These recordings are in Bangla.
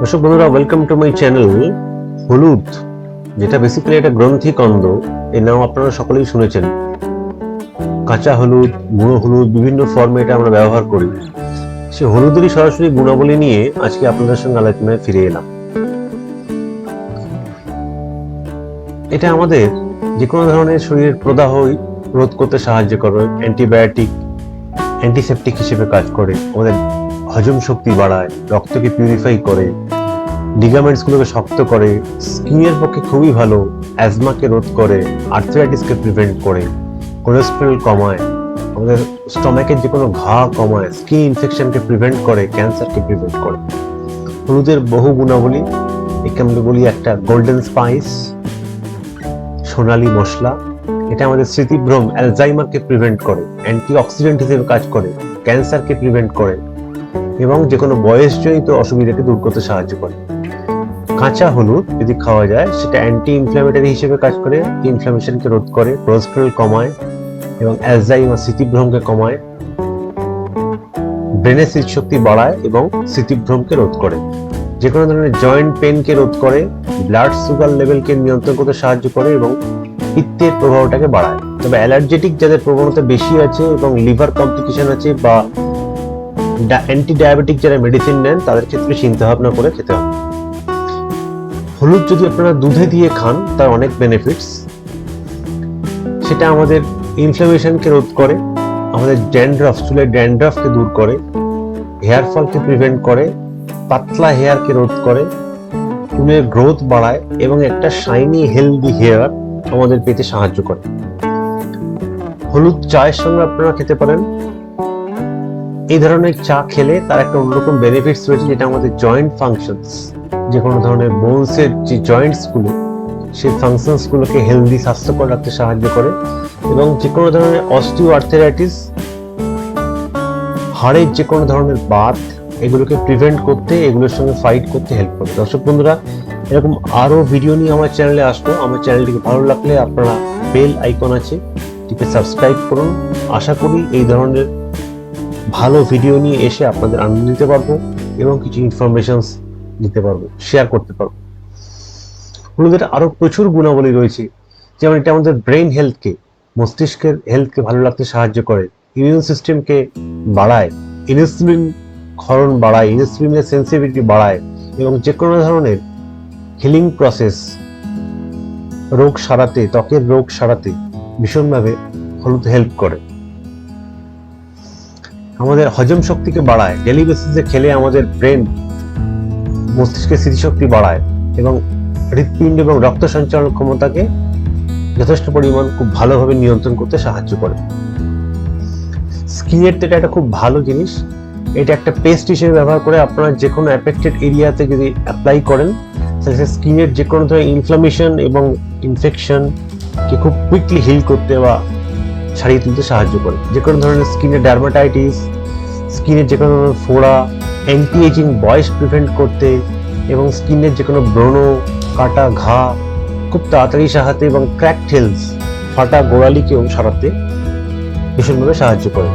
দর্শক বন্ধুরা ওয়েলকাম টু মাই চ্যানেল হলুদ যেটা বেসিক্যালি একটা গ্রন্থি কন্দ। এর নাম আপনারা সকলেই শুনেছেন। কাঁচা হলুদ, গুঁড়ো হলুদ, বিভিন্ন ফর্মে এটা আমরা ব্যবহার করি। সে হলুদেরই সরাসরি গুণাবলী নিয়ে আজকে আপনাদের সঙ্গে আলোচনায় ফিরে এলাম। এটা আমাদের যে কোনো ধরনের শরীরের প্রদাহ রোধ করতে সাহায্য করে অ্যান্টিবায়োটিক অ্যান্টিসেপটিক হিসেবে কাজ করে। আমাদের হজম শক্তি বাড়ায়, রক্তকে পিউরিফাই করে লিগামেন্টস গুলোকে শক্ত করে স্কিনের পক্ষে খুবই ভালো অ্যাজমাকে রোধ করে আর্থ্রাইটিসকে প্রিভেন্ট করে কোলেস্টেরল কমায়, আমাদের স্টমাকের যে কোনো ঘা কমায় স্কিন ইনফেকশনকে প্রিভেন্ট করে ক্যান্সারকে প্রিভেন্ট করে। হলুদের বহু গুণাবলী, একে আমরা বলি একটা গোল্ডেন স্পাইস সোনালি মশলা, এটা আমাদের স্মৃতিভ্রম অ্যালজাইমারকে প্রিভেন্ট করে অ্যান্টি অক্সিডেন্ট হিসেবে কাজ করে ক্যান্সারকে প্রিভেন্ট করে। এবং যে কোনো বয়সজনিত অসুবিধাকে দূর করতে সাহায্য করে। কাঁচা হলুদ যদি খাওয়া যায়, সেটা অ্যান্টি ইনফ্ল্যামেটরি হিসেবে কাজ করে ইনফ্ল্যামেশনকে রোধ করে কোলেস্টেরল কমায় এবং অ্যালজাইমার স্মৃতিভ্রমকে কমায় ব্রেনের স্মৃতিশক্তি বাড়ায় এবং স্মৃতিভ্রমকে রোধ করে। যে কোনো ধরনের জয়েন্ট পেনকে রোধ করে ব্লাড সুগার লেভেলকে নিয়ন্ত্রণ করতে সাহায্য করে এবং পিত্তের প্রভাবটাকে বাড়ায়। তবে অ্যালার্জেটিক যাদের প্রবণতা বেশি আছে এবং লিভার কমপ্লিকেশন আছে বা অ্যান্টি ডায়াবেটিক যারা মেডিসিন নেন, তাদের ক্ষেত্রে চিন্তা ভাবনা করে খেতে হবে। হলুদ যদি আপনারা দুধে দিয়ে খান, তার অনেক বেনিফিটস সেটা আমাদের ইনফ্লামেশনকে রোধ করে, আমাদের ড্যান্ড্রাফ চুলের ড্যান্ড্রাফকে দূর করে হেয়ার ফলকে প্রিভেন্ট করে, পাতলা হেয়ারকে রোধ করে, চুলের গ্রোথ বাড়ায় এবং একটা শাইনি হেলদি হেয়ার আমাদের পেতে সাহায্য করে। হলুদ চায়ের সঙ্গে আপনারা খেতে পারেন। এই ধরনের চা খেলে তার একটা অন্যরকম বেনিফিটস রয়েছে, যেটা আমাদের জয়েন্ট ফাংশনস যে কোনো ধরনের বোনসের যে জয়েন্টসগুলো সেই ফাংশনসগুলোকে হেলদি স্বাস্থ্যকর রাখতে সাহায্য করে এবং যে কোনো ধরনের অস্টিও আর্থেরাইটিস হাড়ের যে কোনো ধরনের বাত, এগুলোকে প্রিভেন্ট করতে, এগুলোর সঙ্গে ফাইট করতে হেল্প করে। দর্শক বন্ধুরা, এরকম আরও ভিডিও নিয়ে আমার চ্যানেলে আসব। আমার চ্যানেলটিকে ভালো লাগলে আপনারা বেল আইকন আছে টিপে সাবস্ক্রাইব করুন। আশা করি এই ধরনের ভালো ভিডিও নিয়ে এসে আপনাদের আনন্দ দিতে পারব এবং কিছু ইনফরমেশনস দিতে পারব শেয়ার করতে পারব। হলুদের আরও প্রচুর গুণাবলী রয়েছে। যেমন এটা আমাদের ব্রেন হেলথকে মস্তিষ্কের হেলথকে ভালো রাখতে সাহায্য করে ইমিউন সিস্টেমকে বাড়ায় ইনসুলিন ক্ষরণ বাড়ায় ইনসুলিনের সেন্সিটিভিটি বাড়ায় এবং যে কোনো ধরনের হিলিং প্রসেস রোগ সারাতে, ত্বকের রোগ সারাতে ভীষণভাবে হলুদ হেল্প করে। আমাদের হজম শক্তিকে বাড়ায় ডেলি বেসিসে খেলে আমাদের ব্রেন মস্তিষ্কের স্মৃতিশক্তি বাড়ায় এবং হৃৎপিণ্ড এবং রক্ত সঞ্চালন ক্ষমতাকে যথেষ্ট পরিমাণ খুব ভালোভাবে নিয়ন্ত্রণ করতে সাহায্য করে। স্কিনের এটা একটা খুব ভালো জিনিস। এটা একটা পেস্ট হিসেবে ব্যবহার করে আপনারা যে কোনো অ্যাফেক্টেড এরিয়াতে যদি অ্যাপ্লাই করেন, তাহলে স্কিনের যে কোনো ধরনের ইনফ্লামেশন এবং ইনফেকশন কে খুব কুইকলি হিল করতে বা ছাড়িয়ে তুলতে সাহায্য করে। যে কোনো ধরনের স্কিনের ডার্মাটাইটিস স্কিনের যে কোনো ধরনের ফোড়া অ্যান্টি এজিং বয়স প্রিভেন্ট করতে এবং স্কিনের যে কোনো ব্রণ, কাটা, ঘা, খুব তাড়াতাড়ি সারাতে এবং ক্র্যাক টেলস ফাটা গোড়ালিকেও সারাতে ভীষণভাবে সাহায্য করে।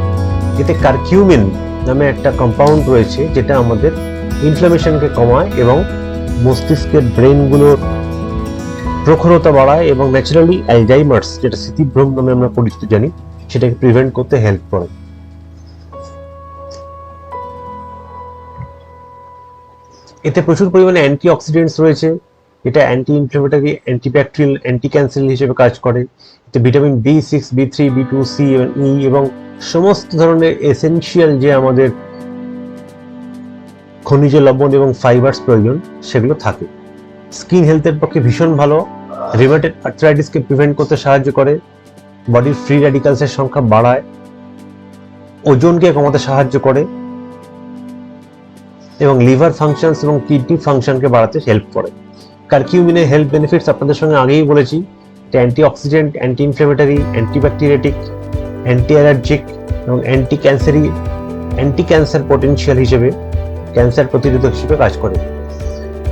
এতে কারকিউমিন নামে একটা কম্পাউন্ড রয়েছে, যেটা আমাদের ইনফ্লামেশনকে কমায় এবং মস্তিষ্কের ব্রেনগুলোর প্রখরতা বাড়ায় এবং ন্যাচারালি অ্যালজাইমার্স যেটা স্মৃতিভ্রম নামে আমরা পরিচিত জানি, সেটাকে প্রিভেন্ট করতে হেল্প করে। এতে প্রচুর পরিমাণে অ্যান্টি অক্সিডেন্টস রয়েছে। এটা anti inflammatory antibacterial anti cancer হিসেবে কাজ করে। এতে vitamin B six B three B two C E এবং সমস্ত ধরনের এসেনশিয়াল যে আমাদের খনিজ লবণ এবং ফাইবারস প্রয়োজন, সেগুলো থাকে। স্কিন হেলথের পক্ষে ভীষণ ভালো। রিমেটেড আর্থ্রাইটিসকে প্রিভেন্ট করতে সাহায্য করে। বডির ফ্রি র্যাডিক্যালসের সংখ্যা বাড়ায়। ওজনকে কমাতে সাহায্য করে। এবং লিভার ফাংশনস এবং কিডনি ফাংশনকে বাড়াতে হেল্প করে। কারকিউমিনের হেলথ বেনিফিটস আপনাদের সঙ্গে আগেই বলেছি। Antioxidant anti inflammatory antibacterial anti allergic এবং anti cancer anti cancer potential হিসেবে ক্যান্সার প্রতিরোধক হিসেবে কাজ করে।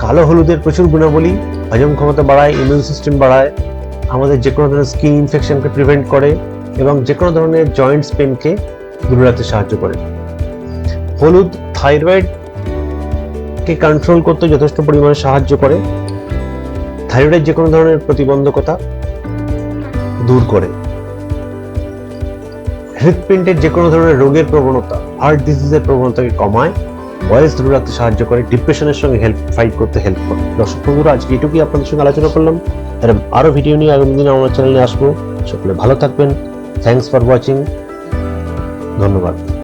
কালো হলুদের প্রচুর গুণাবলী, হজম ক্ষমতা বাড়ায় ইমিউন সিস্টেম বাড়ায়, আমাদের যে কোনো ধরনের স্কিন ইনফেকশনকে প্রিভেন্ট করে এবং যে কোনো ধরনের জয়েন্টস পেনকে দূরে রাখতে সাহায্য করে। হলুদ থাইরয়েড কে কন্ট্রোল করতে যথেষ্ট পরিমাণে সাহায্য করে থাইরয়েডের যে কোনো ধরনের প্রতিবন্ধকতা দূর করে। হৃৎপিণ্ডের যে কোনো ধরনের রোগের প্রবণতা হার্ট ডিজিজের প্রবণতাকে কমায় বয়স ধরে রাখতে সাহায্য করে ডিপ্রেশনের সঙ্গে হেল্প ফাইট করতে হেল্প করে। দর্শক বন্ধুরা, আজকে এটুকুই আপনাদের সঙ্গে আলোচনা করলাম। এরকম আরও ভিডিও নিয়ে আগামী দিনে আমার চ্যানেলে আসব। সকলে ভালো থাকবেন। থ্যাংকস ফর ওয়াচিং ধন্যবাদ।